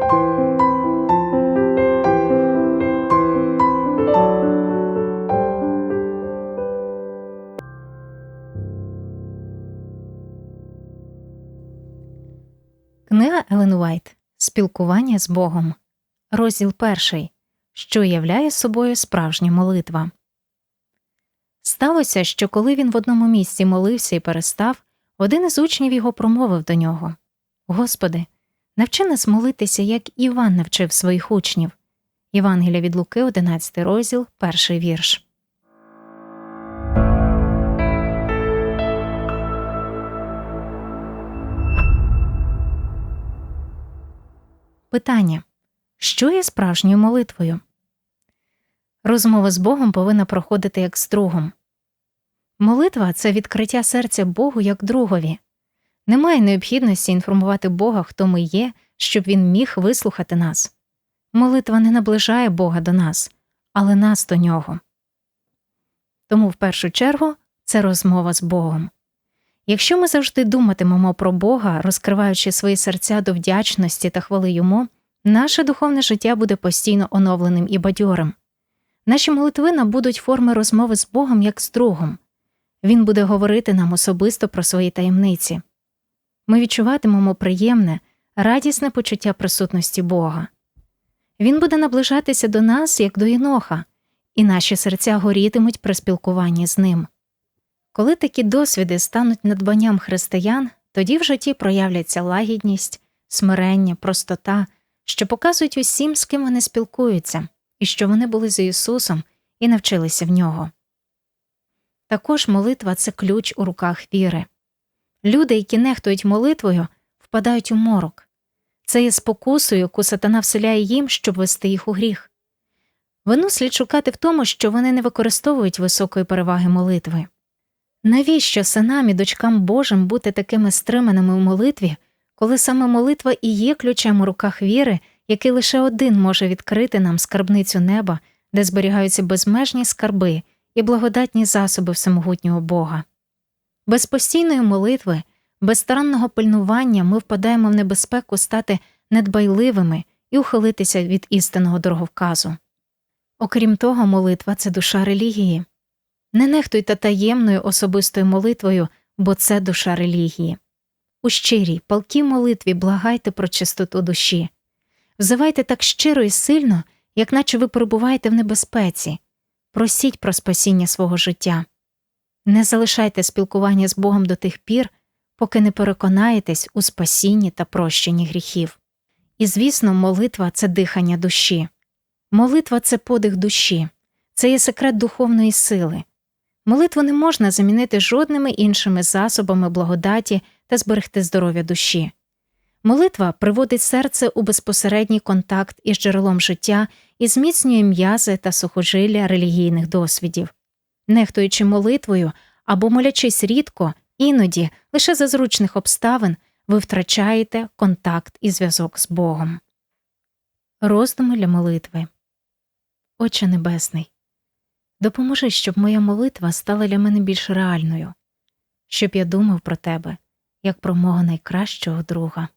Книга Елен Уайт Спілкування з Богом. Розділ перший. Що являє собою справжня молитва. Сталося, що коли він в одному місці молився і перестав, один із учнів його промовив до нього Господи, навчи нас молитися, як Іван навчив своїх учнів. Євангелія від Луки, 11 розділ, перший вірш. Питання Що є справжньою молитвою? Розмова з Богом повинна проходити як з другом. Молитва це відкриття серця Богу як другові. Немає необхідності інформувати Бога, хто ми є, щоб він міг вислухати нас. Молитва не наближає Бога до нас, але нас до нього. Тому в першу чергу це розмова з Богом. Якщо ми завжди думатимемо про Бога, розкриваючи свої серця до вдячності та хвали йому, наше духовне життя буде постійно оновленим і бадьорим. Наші молитви набудуть форми розмови з Богом як з другом. Він буде говорити нам особисто про свої таємниці. Ми відчуватимемо приємне, радісне почуття присутності Бога. Він буде наближатися до нас, як до Іноха, і наші серця горітимуть при спілкуванні з ним. Коли такі досвіди стануть надбанням християн, тоді в житті проявляться лагідність, смирення, простота, що показують усім, з ким вони спілкуються, і що вони були з Ісусом і навчилися в нього. Також молитва це ключ у руках віри. Люди, які нехтують молитвою, впадають у морок. Це є спокусою, яку сатана вселяє їм, щоб вести їх у гріх. Вину слід шукати в тому, що вони не використовують високої переваги молитви. Навіщо синам і дочкам Божим бути такими стриманими у молитві, коли саме молитва і є ключем у руках віри, який лише один може відкрити нам скарбницю неба, де зберігаються безмежні скарби і благодатні засоби всемогутнього Бога? Без постійної молитви, без старанного пильнування ми впадаємо в небезпеку стати недбайливими і ухилитися від істинного дороговказу. Окрім того, молитва це душа релігії. Не нехтуйте таємною особистою молитвою, бо це душа релігії. У щирій, палкій молитві благайте про чистоту душі, взивайте так щиро і сильно, як наче ви перебуваєте в небезпеці, просіть про спасіння свого життя. Не залишайте спілкування з Богом до тих пір, поки не переконаєтесь у спасінні та прощенні гріхів. І, звісно, молитва це дихання душі. Молитва це подих душі, це є секрет духовної сили. Молитву не можна замінити жодними іншими засобами благодаті та зберегти здоров'я душі. Молитва приводить серце у безпосередній контакт із джерелом життя і зміцнює м'язи та сухожилля релігійних досвідів. Нехтуючи молитвою або молячись рідко, іноді, лише за зручних обставин, ви втрачаєте контакт і зв'язок з Богом. Роздуми для молитви Отче Небесний. Допоможи, щоб моя молитва стала для мене більш реальною, щоб я думав про тебе як про мого найкращого друга.